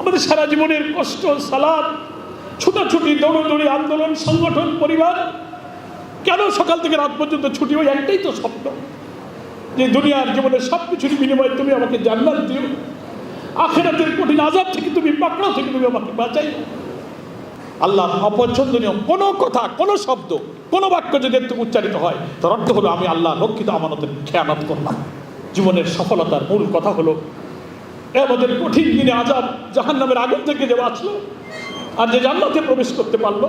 আমাদের সারা জীবনের কষ্ট, সালাদ, ছুটাছুটি, দৌড়দৌড়ি, আন্দোলন, সংগঠন, পরিবার, কেন সকাল থেকে রাত পর্যন্ত ছুটি ওই একটাই তো স্বপ্ন। যে দুনিয়ার জীবনের সব কিছুর বিনিময়ে তুমি আমাকে জান্নাত দিও। আখেরাতের কঠিন আজাব থেকে তুমি পাকড়াও থেকে তুমি আমাকে বাঁচাই আল্লাহ অপছন্দনীয় কোনো কথা, কোনো শব্দ, কোনো বাক্য যদি একটু উচ্চারিত হয়, তার অর্থ হলো আমি আল্লাহ লক্ষিত আমানতের খেয়ানত করলাম। জীবনের সফলতার মূল কথা হলো আমাদের কঠিন দিনে আজাব জাহান নামের আগুন থেকে যে বাঁচলো আর যে জান্নাতে প্রবেশ করতে পারল,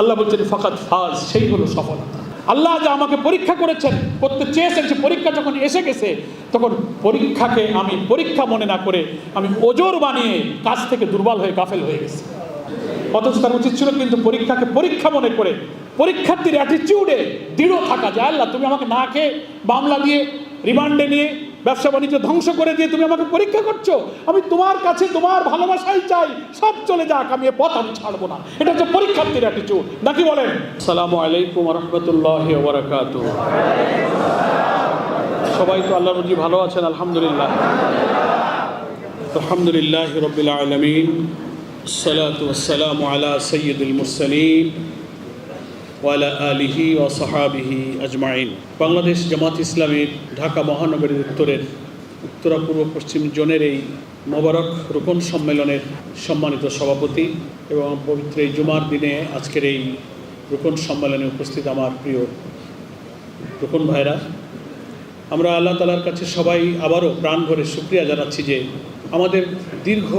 আল্লাহ বলছেন ফাকাত ফাজ সেই হলো সফলতা। আল্লাহ যে আমাকে পরীক্ষা করেছেন, করতে চেয়েছেন, সে পরীক্ষা যখন এসে গেছে, তখন পরীক্ষাকে আমি পরীক্ষা মনে না করে আমি ওজোর বানিয়ে কাজ থেকে দুর্বল হয়ে গাফেল হয়ে গেছি। অথচ তার উচিত ছিল কিন্তু পরীক্ষাকে পরীক্ষা মনে করে, পরীক্ষার্থীর অ্যাটিটিউডে দৃঢ় থাকা যায়, আল্লাহ, তুমি আমাকে না খেয়ে মামলা দিয়ে রিমান্ডে নিয়ে ব্যবসা বাণিজ্য ধ্বংস করে দিয়ে তুমি আমাকে পরীক্ষা করছ। আমি তোমার কাছে তোমার ভালোবাসাই চাই। সব চলে যাক, আমি এ পথ আমি ছাড়বো না। এটা হচ্ছে পরীক্ষার্থীর অ্যাটিচিউড নাকি বলেন? সালাম আলাইকুম রহমতুল্লাহ ওবরাকাত সবাই তো আল্লাহ রুজি ভালো আছেন, আলহামদুলিল্লাহ। আলহামদুলিল্লাহ রবিল আলমিন। সালাত সালাম আলা সৈয়দুল মুসলিম ওয়ালা আলিহি ও সাহাবিহি আজমাইন। বাংলাদেশ জামাত ইসলামীর ঢাকা মহানগরীর উত্তরের উত্তরা পূর্ব পশ্চিম জোনের এই মোবারক রোপণ সম্মেলনের সম্মানিত সভাপতি এবং পবিত্র এই জুমার দিনে আজকের এই রোপণ সম্মেলনে উপস্থিত আমার প্রিয় রোপণ ভাইরা, আমরা আল্লাহ তালার কাছে সবাই আবারও প্রাণ ভরে শুক্রিয়া জানাচ্ছি যে আমাদের দীর্ঘ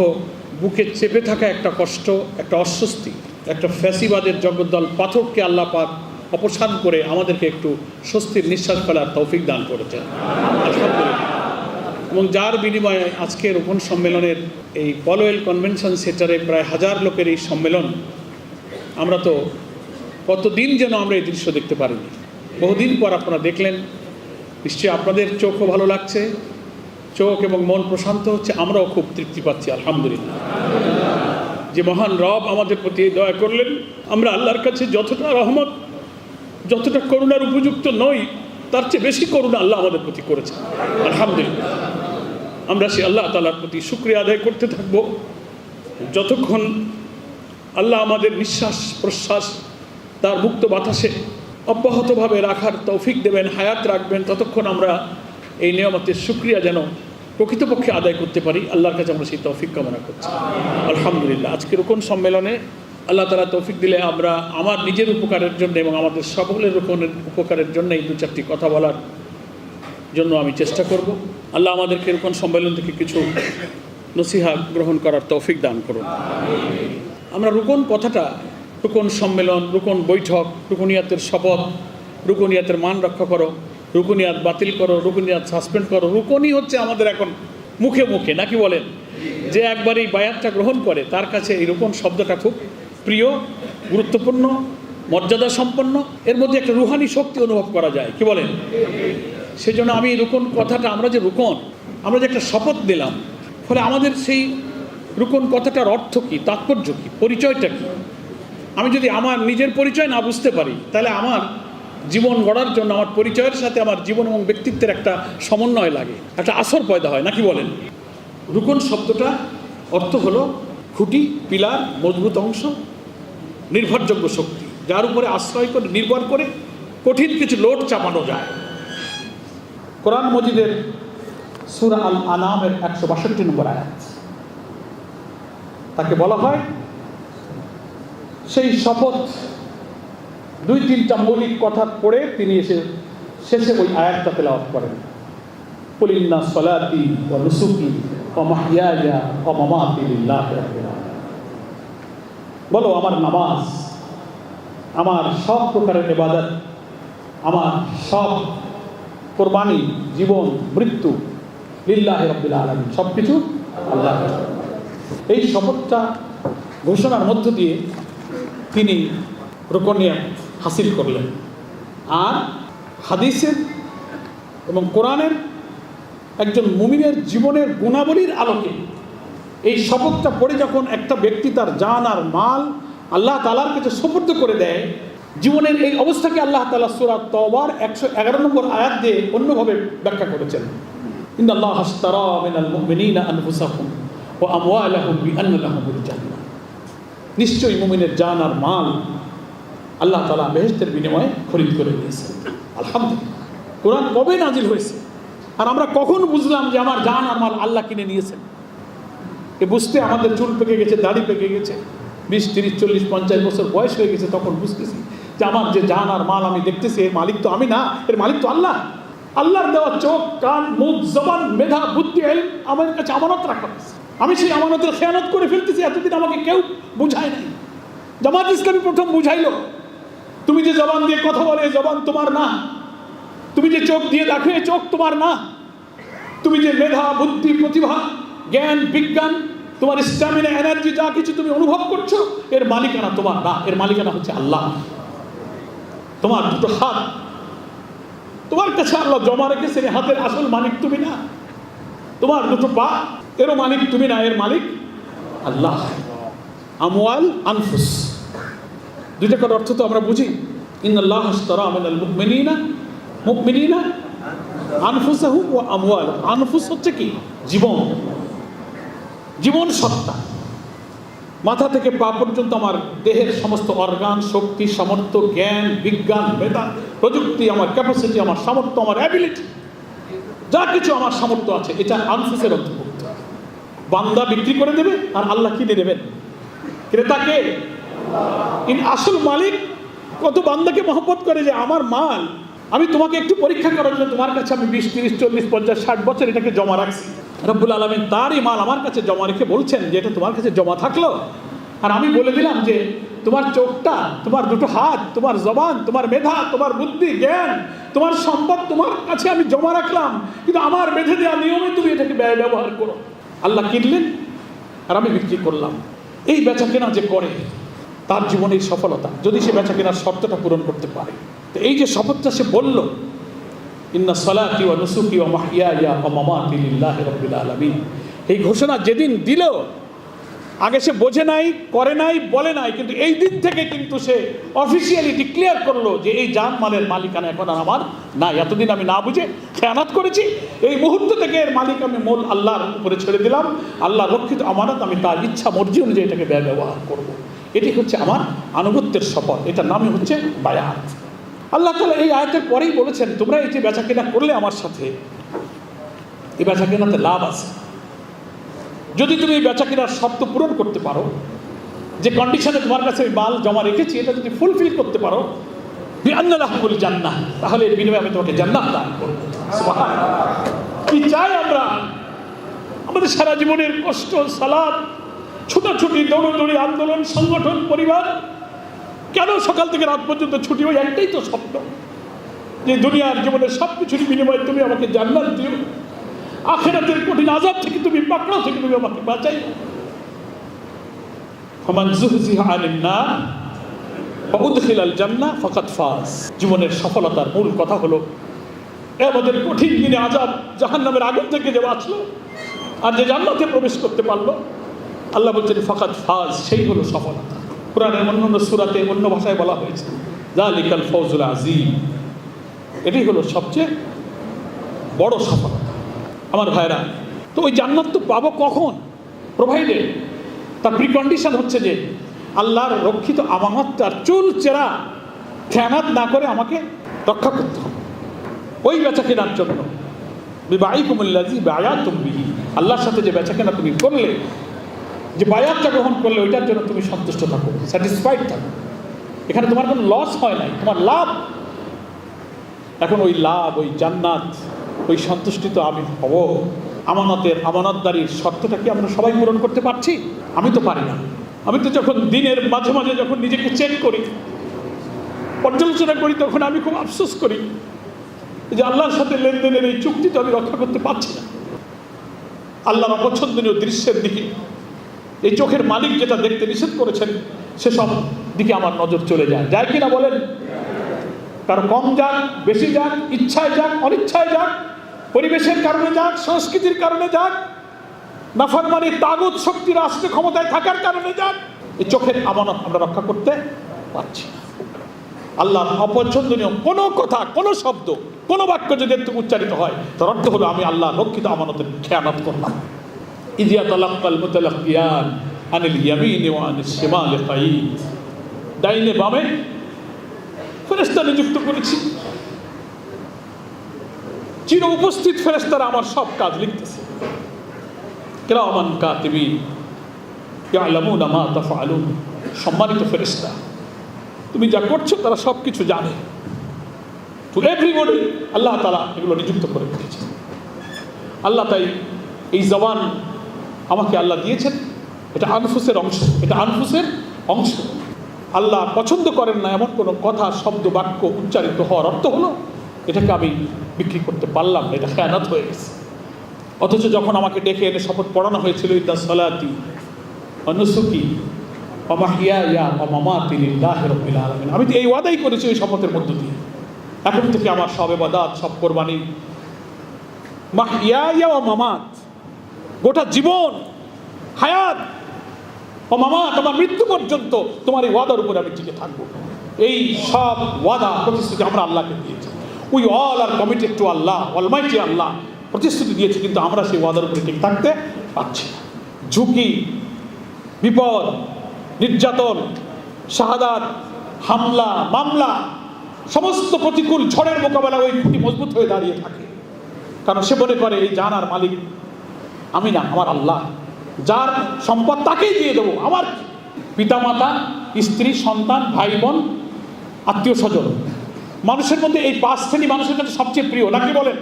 বুকে চেপে থাকা একটা কষ্ট, একটা অস্বস্তি একটা ফ্যাসিবাদের জগদ্দল পাথরকে আল্লাহ পাক অপসারণ করে আমাদেরকে একটু স্বস্তির নিঃশ্বাস ফেলার তৌফিক দান করেছেন। এবং যার বিনিময়ে আজকের রোপণ সম্মেলনের এই পলোয়েল কনভেনশন সেন্টারে প্রায় হাজার লোকের এই সম্মেলন, আমরা তো কতদিন যেন আমরা এই দৃশ্য দেখতে পারিনি। বহুদিন পর আপনারা দেখলেন, নিশ্চয়ই আপনাদের চোখও ভালো লাগছে, চোখ এবং মন প্রশান্ত হচ্ছে, আমরাও খুব তৃপ্তি পাচ্ছি, আলহামদুলিল্লাহ। যে মহান রব আমাদের প্রতি দয়া করলেন। আমরা আল্লাহর কাছে যতটা রহমত, যতটা করুণার উপযুক্ত নই, তার চেয়ে বেশি করুণা আল্লাহ আমাদের প্রতি করেছেন। আলহামদুলিল্লাহ। আমরা সে আল্লাহ তালার প্রতি শুক্রিয়া আদায় করতে থাকব। যতক্ষণ আল্লাহ আমাদের নিঃশ্বাস প্রশ্বাস, তার মুক্ত বাতাসে অব্যাহতভাবে রাখার তৌফিক দেবেন, হায়াত রাখবেন, ততক্ষণ আমরা এই নিয়মতের শুক্রিয়া যেন প্রকৃতপক্ষে আদায় করতে পারি, আল্লাহর কাছে আমরা সেই তৌফিক কামনা করছি। আলহামদুলিল্লাহ। আজকে কোন সম্মেলনে আল্লাহ তালা তৌফিক দিলে আমরা আমার নিজের উপকারের জন্য এবং আমাদের সকলের রকমের উপকারের জন্য এই দু চারটি কথা বলার জন্য আমি চেষ্টা করব। আল্লাহ আমাদেরকে এরকম সম্মেলন থেকে কিছু নসিহা গ্রহণ করার তৌফিক দান করুন। আমরা রুকন কথাটা, রুকন সম্মেলন, রুকন বৈঠক, রুকনিয়াতের শপথ, রুকনিয়াতের মান রক্ষা করো। রুকনিয়াত বাতিল করো, রুকনিয়াত সাসপেন্ড করো। রুকনই হচ্ছে আমাদের এখন মুখে মুখে, নাকি বলেন? যে একবার এই বায়াতটা গ্রহণ করে, তার কাছে এই রুকন শব্দটা খুব প্রিয়, গুরুত্বপূর্ণ মর্যাদা সম্পন্ন এর মধ্যে একটা রুহানি শক্তি অনুভব করা যায়, কি বলেন? সেজন্য আমি রুকন কথাটা, আমরা যে রুকন, আমরা যে একটা শপথ দিলাম ফলে আমাদের সেই রুকন কথাটার অর্থ কী, তাৎপর্য কী, পরিচয়টা কী? আমি যদি আমার নিজের পরিচয় না বুঝতে পারি, তাহলে আমার জীবন গড়ার জন্য আমার পরিচয়ের সাথে আমার জীবন এবং ব্যক্তিত্বের একটা সমন্বয় লাগে, একটা আসর পয়দা হয় নাকি বলেন? রুকন শব্দটা অর্থ হলো খুঁটি, পিলার, মজবুত অংশ, নির্ভরযোগ্য শক্তি, যার উপরে আশ্রয় করে, নির্ভর করে কঠিন কিছু লোড চাপানো যায়। কোরআন মজিদের সুরা আল আনামের একশো বাষট্টি নম্বর আয়াত। তাকে বলা হয় সেই শপথ দুই তিনটা মৌলিক কথা পড়ে তিনি এসে শেষে ওই আয়াতটা তেলাওয়াত করেন। কুলিন্না সলাতি ও নুসুকি ও মাহিয়াজা ও মামাতি লিল্লাহ বলো, আমার নামাজ, আমার সব প্রকারের ইবাদত, আমার সব কোরবানি, জীবন, মৃত্যু লিল্লাহ রব্বিল আলমিন সব কিছু আল্লাহ এই শপথটা ঘোষণার মধ্য দিয়ে তিনি রোকনিয়া হাসিল করলেন। আর হাদিসের এবং কোরআনের একজন মুমিনের জীবনের গুণাবলীর আলোকে এই শপথটা পড়ে যখন একটা ব্যক্তি তার জান আর মাল আল্লাহ তালার কাছে সুপর্দ করে দেয়, জীবনের এই অবস্থাকে আল্লাহ তালা সুরা তবার একশো এগারো নম্বর আয়াত দিয়ে অন্যভাবে ব্যাখ্যা করেছেন। ইন আল্লাহ হাস্তারা মিনাল মুমিনিনা আনফুসাহুম ও আমওয়ালাহুম বিআন্নালাহুমুল জান্নাহ নিশ্চয়ই মুমিনের জান আর মাল আল্লাহ তালা বেহেস্তের বিনিময়ে খরিদ করে নিয়েছেন আলহামদুলিল্লাহ। কোরআন কবে নাজিল হয়েছে? আর আমরা কখন বুঝলাম যে আমার জান আর মাল আল্লাহ কিনে নিয়েছেন? এ বুঝতে আমাদের চুল পেকে গেছে, দাড়ি পেকে গেছে। বিশ, তিরিশ, চল্লিশ, পঞ্চাশ বছর বয়স হয়ে গেছে, তখন বুঝতেছি যে আমার যে জান আর মাল আমি দেখতেছি, এর মালিক তো আমি না, এর মালিক তো আল্লাহ। আল্লাহর দেওয়া চোখ, কান, মুখ, জবান, মেধা, বুদ্ধি এল আমার কাছে আমানত রাখা আমি সেই আমানতের খেয়ানত করে ফেলতেছি, এতদিন আমাকে কেউ বুঝায় নাই। জামাত ইসলামী প্রথম বুঝাইলো তুমি যে জবান দিয়ে কথা বলে জবান তোমার না। তুমি যে চোখ দিয়ে দেখো চোখ তোমার না। তুমি যে মেধা, বুদ্ধি, প্রতিভা, জ্ঞান, বিজ্ঞান, তোমার স্ট্যামিনা এনার্জি যা কিছু তুমি অনুভব করছ, এর মালিকানা তোমার না। এর মালিকানা হচ্ছে আল্লাহ। তোমার দুটো হাত। তোমার কাছে আল্লাহ জমা রেখেছেন হাতের আসল মালিক তুমি না। তোমার দুটো পা, এরও মালিক তুমি না, এর মালিক আল্লাহ। আমওয়াল আনফুস। দুইটা করার অর্থ তো আমরা বুঝি। ইন্নাল্লাহ আশতারা মিনাল মুমিনিনা মুমিনিনা আনফুসাহুম ওয়া আমওয়াল। আনফুস হচ্ছে কি? জীবন। জীবন সত্তা। মাথা থেকে পা পর্যন্ত আমার দেহের সমস্ত অর্গান শক্তি, সামর্থ্য, জ্ঞান, বিজ্ঞান, মেধা, প্রযুক্তি, আমার ক্যাপাসিটি আমার সামর্থ্য, আমার অ্যাবিলিটি যা কিছু আমার সামর্থ্য আছে, এটা আনফুসের অন্তর্ভুক্ত। বান্দা বিক্রি করে দেবে আর আল্লাহ কিনে দেবেন। ক্রেতাকে ইন আসল মালিক। কত বান্দাকে মহব্বত করে যে আমার মাল, আমি তোমাকে একটু পরীক্ষা করার জন্য তোমার কাছে আমি বিশ, তিরিশ, চল্লিশ, পঞ্চাশ, ষাট বছর এটাকে জমা রাখছি। রব্বুল আলমিন তারই মাল আমার কাছে জমা রেখে বলছেন যে এটা তোমার কাছে জমা থাকল। আর আমি বলে দিলাম যে তোমার চোখটা, তোমার দুটো হাত, তোমার জবান, তোমার মেধা, তোমার বুদ্ধি, জ্ঞান, তোমার সম্পদ তোমার কাছে আমি জমা রাখলাম। কিন্তু আমার বেঁধে দেওয়া নিয়মে তুমি এটাকে ব্যয় ব্যবহার করো। আল্লাহ কিনলেন আর আমি বিক্রি করলাম। এই বেচা কেনা যে করে তার জীবনের সফলতা, যদি সে বেচা কেনার শর্তটা পূরণ করতে পারে। তো এই যে শপথটা সে বলল, ইন্না সলাতি ওয়া নুসুকি ওয়া মাহইয়ায়া ওয়া মামাতি লিল্লাহি রাব্বিল আলামিন। এই ঘোষণা যেদিন দিল, আগে সে বোঝে নাই, করে নাই, বলে নাই, কিন্তু এই দিন থেকে কিন্তু সে অফিসিয়ালি ডিক্লেয়ার করল যে এই জান মালের মালিকানা এখন আর আমার না এতদিন আমি না বুঝে খেয়ানাত করেছি, এই মুহূর্ত থেকে এর মালিক আমি মূল আল্লাহর উপরে ছেড়ে দিলাম। আল্লাহ রক্ষিত আমানত আমি তার ইচ্ছা মর্জি অনুযায়ী এটাকে ব্যবহার করব। এটি হচ্ছে আমার আনুগত্যের শপথ। এটার নামই হচ্ছে বায়াত। আল্লাহ তালা এই আয়তের পরেই বলেছেন, তোমরা এই যে বেচা কেনা করলে আমার সাথে, এই বেচা কেনাতে লাভ আছে। যদি তুমি এই বেচা কেনার শর্ত পূরণ করতে পারো, যে কন্ডিশনে তোমার কাছে আমি মাল জমা রেখেছি, এটা যদি ফুলফিল করতে পারো বলি জান্নাহ, তাহলে এর বিনিময়ে আমি তোমাকে জান্নাত দান করব। কি চাই আমরা? আমাদের সারা জীবনের কষ্ট, সালাদ ছুটাছুটি দৌড়দৌড়ি আন্দোলন, সংগঠন, পরিবার। কেন সকাল থেকে রাত পর্যন্ত ছুটি? ওই একটাই তো স্বপ্ন। যে দুনিয়ার জীবনের সব কিছুর বিনিময়ে তুমি আমাকে জান্নাত দিও। আখেরাতের কঠিন আজাব থেকে তুমি পাকড়াও থেকে তুমি আমাকে বাঁচাই ফমান জুহজিহা আনিন উদখিলাল জান্নাহ ফাকাদ ফাজ। জীবনের সফলতার মূল কথা হলো আমাদের কঠিন দিনে আজাব জাহান্নামের আগুন থেকে যে বাঁচলো আর যে জান্নাতে প্রবেশ করতে পারল আল্লাহ বলছেন, ফাকাদ ফাজ সেই হলো সফলতা। কোরআনের অন্য অন্য সুরাতে অন্য ভাষায় বলা হয়েছে জালিকাল ফৌজুল আজিম এটাই হলো সবচেয়ে বড় সফলতা। আমার ভাইরা, তো ওই জান্নাত তো পাবো কখন? প্রোভাইডেড তার প্রিকন্ডিশন হচ্ছে যে, আল্লাহর রক্ষিত আমানতটার চুল চেরা খেয়ানাত না করে আমাকে রক্ষা করতে হবে। ওই বেচা কেনার জন্য। বিবাহী কুমুল্লাজি বায়াত তুমি আল্লাহর সাথে যে বেচা কেনা তুমি করলে যে বায়াতটা গ্রহণ করলে ওইটার জন্য তুমি সন্তুষ্ট থাকো স্যাটিসফাইড থাকো। এখানে তোমার কোনো লস হয় নাই, তোমার লাভ। এখন ওই লাভ, ওই জান্নাত, ওই সন্তুষ্টি তো আমি হব। আমানতের আমানতদারির শর্তটা কি আমরা সবাই পূরণ করতে পারছি? আমি তো পারি না। আমি তো যখন দিনের মাঝে মাঝে যখন নিজেকে চেক করি, পর্যালোচনা করি, তখন আমি খুব আফসোস করি যে আল্লাহর সাথে লেনদেনের এই চুক্তিটা আমি রক্ষা করতে পারছি না। আল্লাহর অপছন্দনীয় দৃশ্যের দিকে এই চোখের মালিক যেটা দেখতে নিষেধ করেছেন, সেসব দিকে আমার নজর চলে যায়। যায় কিনা বলেন? কারও কম যাক, বেশি যাক, ইচ্ছায় যাক, অনিচ্ছায় যাক, পরিবেশের কারণে যাক, সংস্কৃতির কারণে যাক নাফরমানি তাগুত শক্তি রাষ্ট্র ক্ষমতায় থাকার কারণে যাক, এই চোখের আমানত আমরা রক্ষা করতে পারছি না। আল্লাহর অপছন্দনীয় কোনো কথা, কোনো শব্দ, কোনো বাক্য যদি একটু উচ্চারিত হয়, তার অর্থ হলো আমি আল্লাহ রক্ষিত আমানতের খেয়ানত করলাম। ইদিয়া তালাক্কাল মুতালাক্কিয়ান আনিল ইয়ামিন ওয়া আনিল শিমাল কাঈদ ডাইনে বামে ফেরেশতা নিযুক্ত করেছি। চির উপস্থিত ফেরেশতারা আমার সব কাজ লিখতেছে। কিরামান কাতিবিন, ইয়ালামুনা মা তাফআলুন, সম্মানিত ফেরেশতা, তুমি যা করছ তারা সব কিছু জানে। টু এভরিবডি আল্লাহ তালা এগুলো নিযুক্ত করে রেখেছে আল্লাহ তাই এই জবান আমাকে আল্লাহ দিয়েছেন। এটা আনফুসের অংশ, এটা আনফুসের অংশ। আল্লাহ পছন্দ করেন না এমন কোনো কথা, শব্দ, বাক্য উচ্চারিত হওয়ার অর্থ হলো, এটাকে আমি বিক্রি করতে পারলাম না, এটা খেয়ানাত হয়ে গেছে। অথচ যখন আমাকে ডেকে এনে শপথ পড়ানো হয়েছিল, ইদা সলাতি অনুসুকি ইয়া আলামিন। আমি তো এই ওয়াদাই করেছি ওই শপথের মধ্য দিয়ে। এখন থেকে আমার সব এবাদাত সব কোরবানি। মাহিয়া ইয়া মামাত। গোটা জীবন, হায়াত ও মামাত আমার মৃত্যু পর্যন্ত তোমার এই ওয়াদার উপরে আমি টিকে থাকব। এই সব ওয়াদা, প্রতিশ্রুতি আমরা আল্লাহকে দিয়েছি। We all are committed to Allah Almighty Allah প্রতিশ্রুতি দিয়েছি, কিন্তু আমরা সেই ওয়াদার উপরে টিকে থাকতে পারছি না। ঝুঁকি, বিপদ, নির্যাতন, শাহাদাত, হামলা, মামলা, সমস্ত প্রতিকূল ঝড়ের মোকাবেলা ওই খুঁটি মজবুত হয়ে দাঁড়িয়ে থাকে। কারণ সে মনে করে, এই জানার মালিক আমি না, আমার আল্লাহ। যার সম্পদ তাকেই দিয়ে দেবো। আমার পিতামাতা, স্ত্রী, সন্তান ভাই বোন আত্মীয় স্বজন মানুষের মধ্যে এই পাঁচ শ্রেণি মানুষের কাছে সবচেয়ে প্রিয়। নাকি বলেন?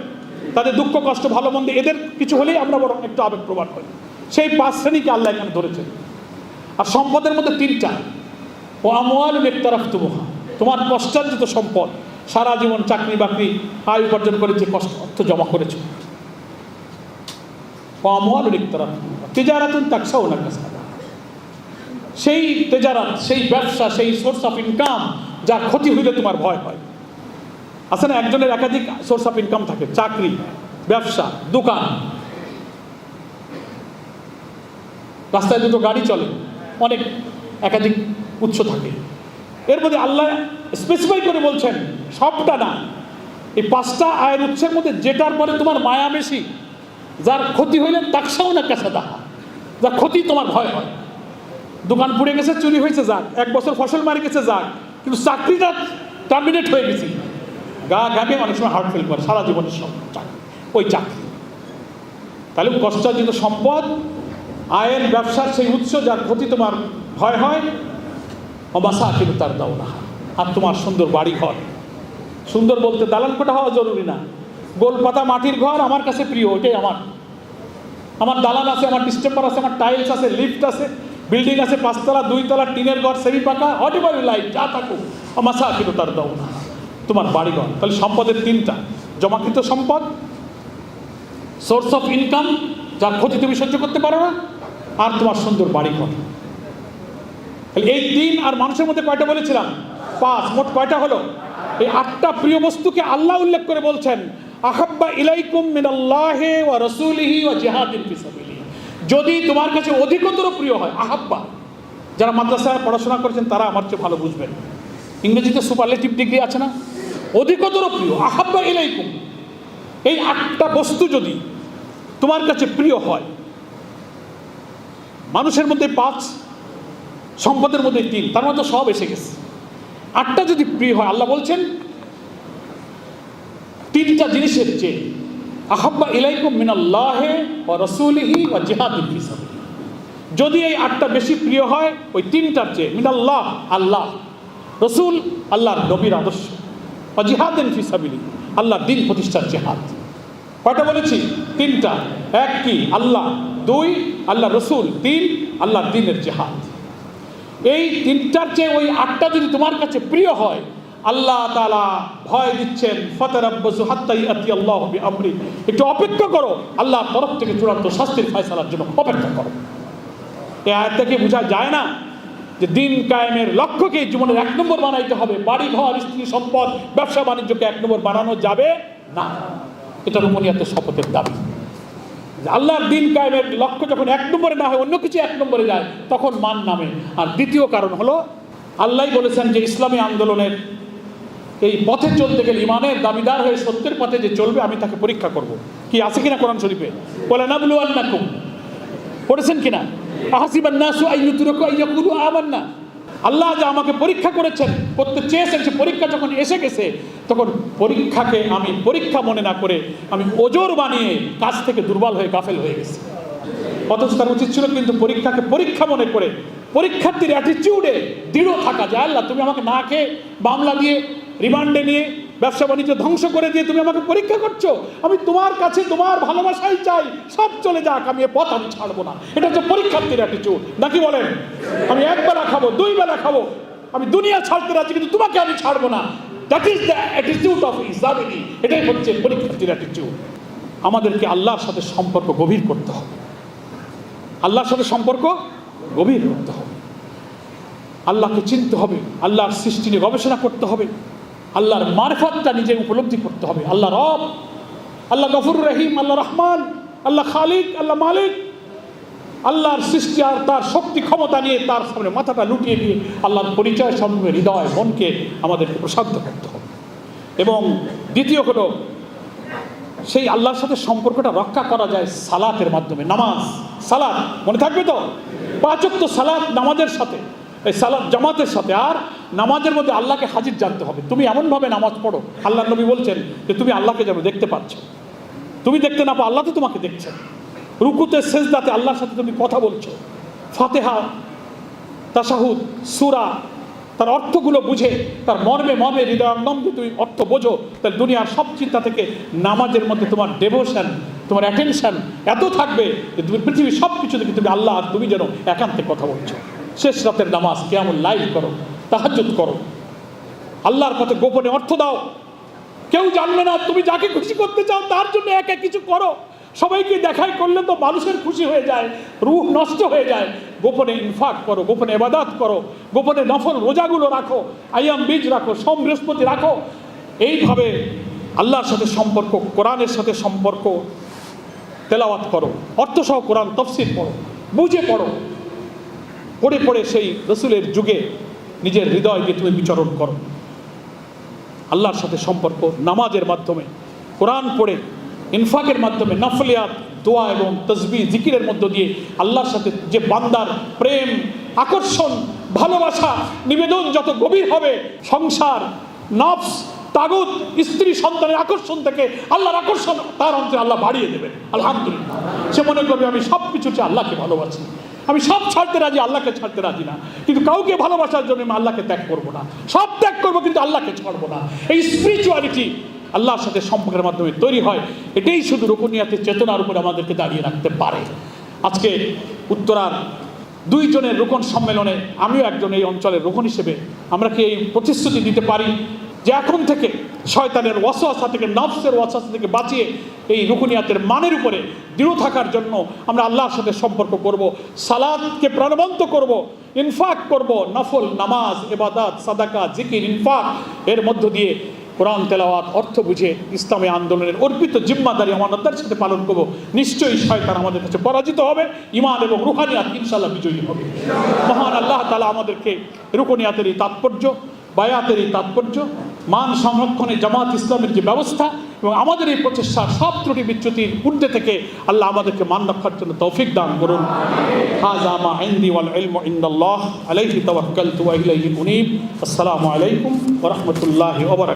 তাদের দুঃখ, কষ্ট ভালো মন্দ এদের কিছু হলেই আমরা বরং একটু আবেগ প্রবাদ করি। সেই পাঁচ শ্রেণীকে আল্লাহ এখানে ধরেছেন আর সম্পদের মধ্যে তিনটা ও আমোয়াল মেক্তারাফ তুমহা তোমার কষ্টার্জিত সম্পদ সারা জীবন চাকরি বাকরি আয় উপার্জন করেছে, কষ্ট অর্থ জমা করেছ। ও আমোয়াল মেক্তারাফ তেজারাতুন তাকসাও না সেই তেজারাত, সেই ব্যবসা, সেই সোর্স অফ ইনকাম যার ক্ষতি হইলে তোমার ভয় হয়। না, একজনের একাধিক সোর্স অফ ইনকাম থাকে, চাকরি, ব্যবসা, দোকান। রাস্তায় দুটো গাড়ি চলে, অনেক একাধিক উৎস থাকে। এর মধ্যে আল্লাহ স্পেসিফাই করে বলছেন, সবটা না। এই পাঁচটা আয়ের উৎসের মধ্যে যেটার পরে তোমার মায়া বেশি যার ক্ষতি হইলে তাকসাও না কাছে দাহা যার ক্ষতি তোমার ভয় হয়। দোকান পুড়ে গেছে, চুরি হয়েছে, যাক। এক বছর ফসল মারি গেছে, যাক। কিন্তু চাকরিটা টার্মিনেট হয়ে গেছে। গা গাবে অনেক সময় হার্ট ফেল করে, সারা জীবনের সব চাকরি। ওই চাকরি। তাহলে কষ্টার্জিত সম্পদ, আয়ের ব্যবসার সেই উৎস যার ক্ষতি তোমার ভয় হয় অবাসা কিন্তু তার দাও না আর তোমার সুন্দর বাড়ি ঘর সুন্দর বলতে দালান কোটা হওয়া জরুরি না। গোলপাতা মাটির ঘর আমার কাছে প্রিয় ওটাই আমার। আমার দালান আছে, আমার ডিস্টেম্বার আছে, আমার টাইলস আছে লিফট আছে বিল্ডিং আছে, পাঁচতলা, দুইতলা, টিনের ঘর সেমি পাকা হটিবার লাইট যা থাকুক। আমাশা কিন্তু তার দাও না। তোমার বাড়িঘর। তাহলে সম্পদের তিনটা। জমাকৃত সম্পদ সোর্স অফ ইনকাম যার ক্ষতি তুমি সহ্য করতে পারো না, আর তোমার সুন্দর বাড়িঘর। তাহলে এই তিন আর মানুষের মধ্যে কয়টা বলেছিলাম? পাঁচ। মোট কয়টা হলো? এই আটটা প্রিয় বস্তুকে আল্লাহ উল্লেখ করে বলছেন আহাব্বা ইলাইকুম মিনাল্লাহে ওয়া রাসূলিহি ওয়া জিহাদিন ফি যদি তোমার কাছে অধিকতর প্রিয় হয়, আহাব্বা, যারা মাদ্রাসায় পড়াশোনা করেছেন, তারা আমার চেয়ে ভালো বুঝবেন। ইংরেজিতে সুপারলেটিভ ডিগ্রি আছে না? অধিকতর প্রিয়, আহাব্বা ইলাইকুম। এই আটটা বস্তু যদি তোমার কাছে প্রিয় হয়, মানুষের মধ্যে পাঁচ, সম্পদের মধ্যে তিন, তার মধ্যে সব এসে গেছে। আটটা যদি প্রিয় হয়, আল্লাহ বলছেন তিনটা জিনিসের চেয়ে আহাব্বা ইলাইকুম মিনাল্লাহে ও রসুলিহি ও জিহাদিন যদি এই আটটা বেশি প্রিয় হয়, ওই তিনটার চেয়ে মিনাল্লাহ, আল্লাহ। রসুল আল্লাহর নবীর আদর্শ। ও জিহাদিন ফি সাবিলি আল্লাহর দিন প্রতিষ্ঠার জেহাদ কয়টা বলেছি? তিনটা। এক কি? আল্লাহ। দুই আল্লাহ রসুল। তিন, আল্লাহর দিনের জেহাদ এই তিনটার চেয়ে ওই আটটা যদি তোমার কাছে প্রিয় হয় আল্লাহ তালা ভয় দিচ্ছেন, ফতেরাব্বসু হাত্তাই আতি আল্লাহ আমরি একটু অপেক্ষা করো, আল্লাহ তরফ থেকে চূড়ান্ত শাস্তির ফয়সালার জন্য অপেক্ষা করো। আয়াত থেকে বোঝা যায় না? যে দিন কায়েমের লক্ষ্যকে জীবনের এক নম্বর বানাইতে হবে। বাড়ি, ঘর, স্ত্রী, সম্পদ, ব্যবসা, বাণিজ্যকে এক নম্বর বানানো যাবে না। এটা রুমনিয়াতের শপথের দাবি। আল্লাহর দিন কায়েমের লক্ষ্য যখন এক নম্বরে না হয়, অন্য কিছু এক নম্বরে যায়, তখন মান নামে। আর দ্বিতীয় কারণ হলো আল্লাহ বলেছেন যে ইসলামী আন্দোলনের এই পথে চলতে গেলে ইমানের দাবিদার হয়ে সত্যের পথে যে চলবে, আমি তাকে পরীক্ষা করব। কি আছে কিনা কোরআন শরীফে? বলে না বলু আন্নাকুম পড়েছেন কিনা? আহাসিবান নাসু আইয়ুতুরাকু আইয়াকুলু আমান্না। আল্লাহ যা আমাকে পরীক্ষা করেছেন করতে চেয়েছেন, সে পরীক্ষা যখন এসে গেছে, তখন পরীক্ষাকে আমি পরীক্ষা মনে না করে আমি ওজোর বানিয়ে কাজ থেকে দুর্বল হয়ে গাফেল হয়ে গেছি। অথচ তার উচিত ছিল কিন্তু পরীক্ষাকে পরীক্ষা মনে করে, পরীক্ষার্থীর অ্যাটিটিউডে দৃঢ় থাকা। যায় আল্লাহ, তুমি আমাকে না খেয়ে মামলা দিয়ে রিমান্ডে নিয়ে ব্যবসা বাণিজ্য ধ্বংস করে দিয়ে তুমি আমাকে পরীক্ষা করছ। আমি তোমার কাছে তোমার ভালোবাসাই চাই। সব চলে যাক, আমি এ পথ আমি ছাড়বো না। এটা হচ্ছে পরীক্ষার্থীর অ্যাটিটিউড নাকি বলেন? আমি এক বেলা খাব, দুই বেলা খাব। আমি দুনিয়া ছাড়তে রাজি, কিন্তু তোমাকে আমি ছাড়বো না। That is the attitude of ইসলামিনী এটাই হচ্ছে পরীক্ষার্থীর অ্যাটিটিউড আমাদেরকে আল্লাহর সাথে সম্পর্ক গভীর করতে হবে। আল্লাহর সাথে সম্পর্ক গভীর করতে হবে। আল্লাহকে চিনতে হবে। আল্লাহর সৃষ্টি নিয়ে গবেষণা করতে হবে। আল্লাহর মারফতটা নিজে উপলব্ধি করতে হবে। আল্লাহ রব, আল্লাহ গফুর রহিম, আল্লাহ রহমান, আল্লাহ খালিক, আল্লাহ মালিক। আল্লাহর সৃষ্টি আর তার শক্তি ক্ষমতা নিয়ে তার সামনে মাথাটা লুটিয়ে দিয়ে আল্লাহর পরিচয় সম্ভবে হৃদয়, মনকে আমাদেরকে প্রশান্ত করতে হবে। এবং দ্বিতীয় হলো, সেই আল্লাহর সাথে সম্পর্কটা রক্ষা করা যায় সালাতের মাধ্যমে। নামাজ, সালাত, মনে থাকবে তো? পাঁচক্ত সালাত নামাজের সাথে। এই সালাত জামাতের সাথে, আর নামাজের মধ্যে আল্লাহকে হাজির জানতে হবে। তুমি এমনভাবে নামাজ পড়ো, আল্লাহ নবী বলছেন যে তুমি আল্লাহকে যেন দেখতে পাচ্ছ। তুমি দেখতে না পাও আল্লাহ তো তোমাকে দেখছেন রুকুতে, সেজদাতে আল্লাহর সাথে তুমি কথা বলছো। ফাতেহা তাসাহুদ সুরা, তার অর্থগুলো বুঝে, তার মর্মে মর্মে হৃদয়ঙ্গমকে তুমি অর্থ বোঝো তাহলে দুনিয়ার সব চিন্তা থেকে নামাজের মধ্যে তোমার ডেভোশন তোমার অ্যাটেনশন এত থাকবে যে তুমি পৃথিবীর সব কিছু থেকে তুমি আল্লাহ, আর তুমি যেন একান্তে কথা বলছো। শেষ রাতের নামাজ কেমন লাইভ করো, তাহাজ্জুদ করো। আল্লাহর পথে গোপনে অর্থ দাও। কেউ জানবে না তুমি যাকে খুশি করতে চাও, তার জন্য একা কিছু করো। সবাইকে দেখাই করলে তো মানুষের খুশি হয়ে যায়, রূহ নষ্ট হয়ে যায়। গোপনে ইনফাক করো, গোপনে এবাদাত করো, গোপনে নফল রোজাগুলো রাখো আইয়াম বীজ রাখো, সোম বৃহস্পতি রাখো। এইভাবে আল্লাহর সাথে সম্পর্ক, কোরআনের সাথে সম্পর্ক। তেলাওয়াত করো, অর্থসহ কোরআন তফসিল পড়ো, বুঝে পড়ো। পড়ে পড়ে সেই রসুলের যুগে নিজের হৃদয়কে তুমি বিচরণ করো। আল্লাহর সাথে সম্পর্ক, নামাজের মাধ্যমে, কোরআন পড়ে, ইনফাকের মাধ্যমে, নফলিয়াত, দোয়া এবং তসবি জিকিরের মধ্য দিয়ে আল্লাহর সাথে যে বান্দার প্রেম, আকর্ষণ, ভালোবাসা, নিবেদন যত গভীর হবে, সংসার, নফস, তাগুত, স্ত্রী সন্তানের আকর্ষণ থেকে আল্লাহর আকর্ষণ তার অন্তরে আল্লাহ বাড়িয়ে দেবেন। আলহামদুলিল্লাহ। সে মনে করবে, আমি সব কিছু আল্লাহকে ভালোবাসি। আমি সব ছাড়তে রাজি, আল্লাহকে ছাড়তে রাজি না। কিন্তু কাউকে ভালোবাসার জন্য আমি আল্লাহকে ত্যাগ করব না। সব ত্যাগ করব, কিন্তু আল্লাহকে ছাড়বো না। এই স্পিরিচুয়ালিটি আল্লাহর সাথে সম্পর্কের মাধ্যমে তৈরি হয়। এটাই শুধু রুকুনিয়াতের চেতনার উপরে আমাদেরকে দাঁড়িয়ে রাখতে পারে। আজকে উত্তরার দুইজনের রোকন সম্মেলনে আমিও একজন এই অঞ্চলের রোকন হিসেবে আমরা কি এই প্রতিশ্রুতি দিতে পারি যে এখন থেকে শয়তানের ওয়াসওয়াসা থেকে, নফসের ওয়াসওয়াসা থেকে বাঁচিয়ে এই রুকুনিয়াতের মানের উপরে দৃঢ় থাকার জন্য আমরা আল্লাহর সাথে সম্পর্ক করব সালাদকে প্রাণবন্ত করব, ইনফাক করব, নফল, নামাজ এবাদাত সাদাকা, জিকির, ইনফাক। এর মধ্য দিয়ে কোরআন, তেলাওয়াত, অর্থ বুঝে ইসলামী আন্দোলনের অর্পিত জিম্মাদারি আমানতার সাথে পালন করব। নিশ্চয়ই শয়তান আমাদের কাছে পরাজিত হবে ইমান এবং রুহানিয়াত ইনশাল্লাহ বিজয়ী হবে। মহান আল্লাহ তালা আমাদেরকে রুকনিয়াতের এই তাৎপর্য বায়াতের এই তাৎপর্য মান সংরক্ষণে জামাত ইসলামের যে ব্যবস্থা এবং আমাদের এই প্রচেষ্টা, সব ত্রুটি বিচ্যুতির ঊর্ধ্বে থেকে আল্লাহ আমাদেরকে মান রক্ষার জন্য তৌফিক দান করুন। হাজামা মা ইন্দি ওয়াল ইলমু ইন্দাল্লাহ আলাইহি তাওয়াক্কালতু ওয়া ইলাইহি উনীব। আসসালামু আলাইকুম ওয়া রাহমাতুল্লাহি ওয়া